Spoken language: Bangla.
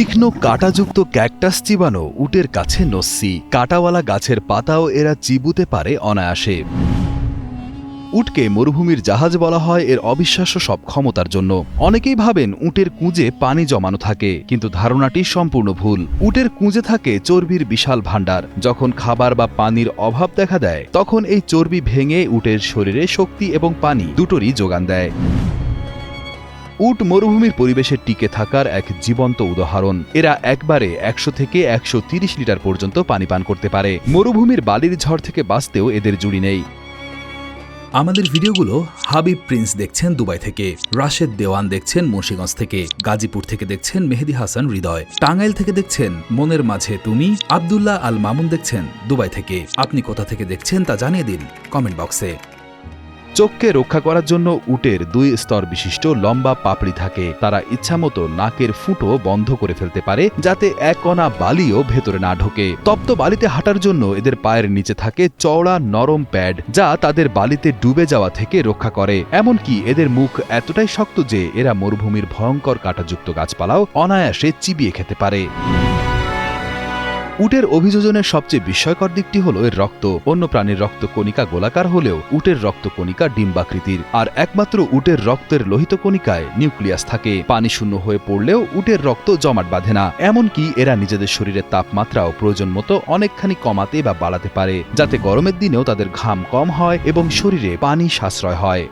তীক্ষ্ণ কাঁটাযুক্ত ক্যাকটাস চিবানো উটের কাছে নস্যি। কাঁটাওয়ালা গাছের পাতাও এরা চিবুতে পারে অনায়াসে। উটকে মরুভূমির জাহাজ বলা হয় এর অবিশ্বাস্য সব ক্ষমতার জন্য। অনেকেই ভাবেন উটের কুঁজে পানি জমানো থাকে, কিন্তু ধারণাটি সম্পূর্ণ ভুল। উটের কুঁজে থাকে চর্বির বিশাল ভাণ্ডার। যখন খাবার বা পানির অভাব দেখা দেয়, তখন এই চর্বি ভেঙে উটের শরীরে শক্তি এবং পানি দুটোরই যোগান দেয়। উট মরুভূমির পরিবেশে টিকে থাকার এক জীবন্ত উদাহরণ। এরা একবারে একশো থেকে একশো লিটার পর্যন্ত পানি পান করতে পারে। মরুভূমির বালির ঝড় থেকে বাঁচতেও এদের জুড়ি নেই। আমাদের ভিডিওগুলো হাবিব প্রিন্স দেখছেন দুবাই থেকে, রাশেদ দেওয়ান দেখছেন মুন্সিগঞ্জ থেকে, গাজীপুর থেকে দেখছেন মেহেদি হাসান হৃদয়, টাঙ্গাইল থেকে দেখছেন মনের মাঝে তুমি, আবদুল্লাহ আল মামুন দেখছেন দুবাই থেকে। আপনি কোথা থেকে দেখছেন তা জানিয়ে দিন কমেন্ট বক্সে। চোখকে রক্ষা করার জন্য উটের দুই স্তর বিশিষ্ট লম্বা পাপড়ি থাকে। তারা ইচ্ছামতো নাকের ফুটো বন্ধ করে ফেলতে পারে, যাতে এক কণা বালিও ভেতরে না ঢোকে। তপ্ত বালিতে হাঁটার জন্য এদের পায়ের নিচে থাকে চওড়া নরম প্যাড, যা তাদের বালিতে ডুবে যাওয়া থেকে রক্ষা করে। এমনকি এদের মুখ এতটাই শক্ত যে এরা মরুভূমির ভয়ঙ্কর কাটাযুক্ত গাছপালাও অনায়াসে চিবিয়ে খেতে পারে। উটের অভিযোজনের সবচেয়ে বিস্ময়কর দিকটি হল এর রক্ত। অন্য প্রাণীর রক্ত কণিকা গোলাকার হলেও উটের রক্ত কণিকা ডিম্বাকৃতির। আর একমাত্র উটের রক্তের লোহিত কণিকায় নিউক্লিয়াস থাকে। পানি শূন্য হয়ে পড়লেও উটের রক্ত জমাট বাঁধে না। এমনকি এরা নিজেদের শরীরের তাপমাত্রাও প্রয়োজন মতো অনেকখানি কমাতে বা বাড়াতে পারে, যাতে গরমের দিনেও তাদের ঘাম কম হয় এবং শরীরে পানি সাশ্রয় হয়।